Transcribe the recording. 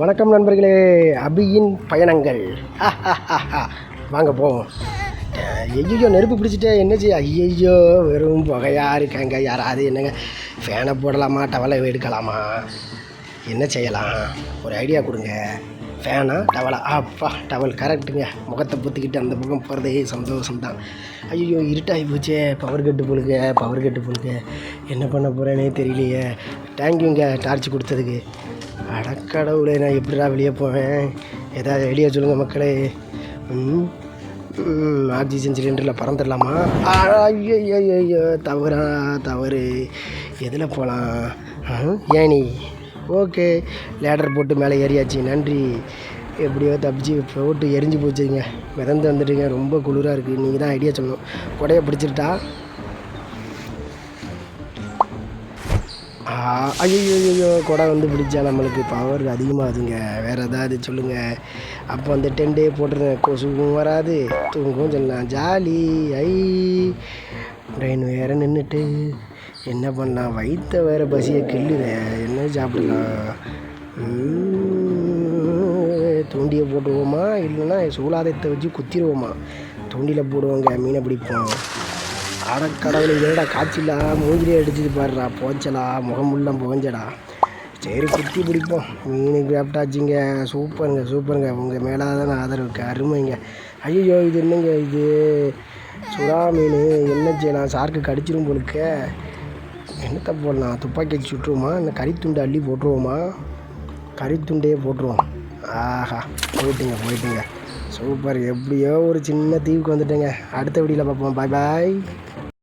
வணக்கம் நண்பர்களே அபியின் பயணங்கள். வாங்க போவோம். ஐயோ நெருப்பு பிடிச்சிட்டே என்ன செய்ய ஐயோ வெறும் புகையாக இருக்காங்க. யாராவது என்னங்க? ஃபேனை போடலாமா? டவலை எடுக்கலாமா? என்ன செய்யலாம்? ஒரு ஐடியா கொடுங்க. ஃபேனா டவலா அப்பா டவல் கரெக்டுங்க முகத்தை பொத்திக்கிட்டு அந்த பக்கம் போகிறதே சந்தோஷம் தான் ஐயோ இருட்டாகி போச்சே. பவர் கட்டு போலுங்க பவர் கட்டு போலுங்க. என்ன பண்ண போகிறேனே தெரியலையே. தேங்க்யூங்க டார்ச் கொடுத்ததுக்கு. அடக்கடவுளே நான் எப்படிடா வெளியே போவேன்? ஏதாவது வெளியே சொல்லுங்கள் மக்களே. ம் ஆக்சிஜன் சிலிண்டரில் பறந்துடலாமா? ஐயோ ஐயோ தவறா தவறு. எதில் போகலாம் ஏனி ஓகே லேடர் போட்டு மேலே ஏறியாச்சு. நன்றி. எப்படியோ தப்பிச்சு போட்டு எரிஞ்சு போச்சுங்க. மிதந்து வந்துட்டுங்க. ரொம்ப குளிராக இருக்குது நீங்கள் தான் ஐடியா சொல்லணும். கொடையை பிடிச்சிருட்டா? ஐயோ ஐயோ கொடை வந்து பிடிச்சா நம்மளுக்கு பவர் அதிகமாகுதுங்க. வேறு ஏதாவது சொல்லுங்கள் அப்போ அந்த டென் டே போட்டுருங்க. கொசுவும் வராது. தூங்கவும் சொல்லலாம். ஜாலி. ஐ. ட்ரெயின் வேறு நின்றுட்டு என்ன பண்ணலாம்? வயிற்ற வேறு பசியை கிள்ளுதே. என்ன சாப்பிடலாம்? தூண்டியை போட்டுருவோமா இல்லைன்னா சூலாதத்தை வச்சு குத்திடுவோமா தூண்டியில் போடுவோங்க. மீனை பிடிப்போம். அடக்கடவுளை என்னடா காய்ச்சலா? மூஞ்சிலே அடிச்சது பாருடா போச்சலா முகமுள்ளம் போஞ்சடா. சரி குத்தி பிடிப்போம். மீன் கிராப்டாச்சுங்க சூப்பருங்க சூப்பருங்க. உங்கள் மேலே தான் ஆதரவுக்கு அருமைங்க. ஐயோ இது என்னங்க இது? சுறா மீன். என்ன செய்யலாம்? சார்க்கு கடிச்சிரும் போலுக்க. என்னத்தை போடலாம்? துப்பாக்கி வச்சு சுட்டுருவோமா? இந்த கறித்துண்டை அள்ளி போட்டுருவோமா? கறித்துண்டையே போட்டுருவோம். ஆஹா போயிட்டுங்க போயிட்டுங்க. சூப்பர். எப்படியோ ஒரு சின்ன தீவுக்கு வந்துட்டேங்க. அடுத்த வீடியோவில் பார்ப்போம். பாய் பாய்.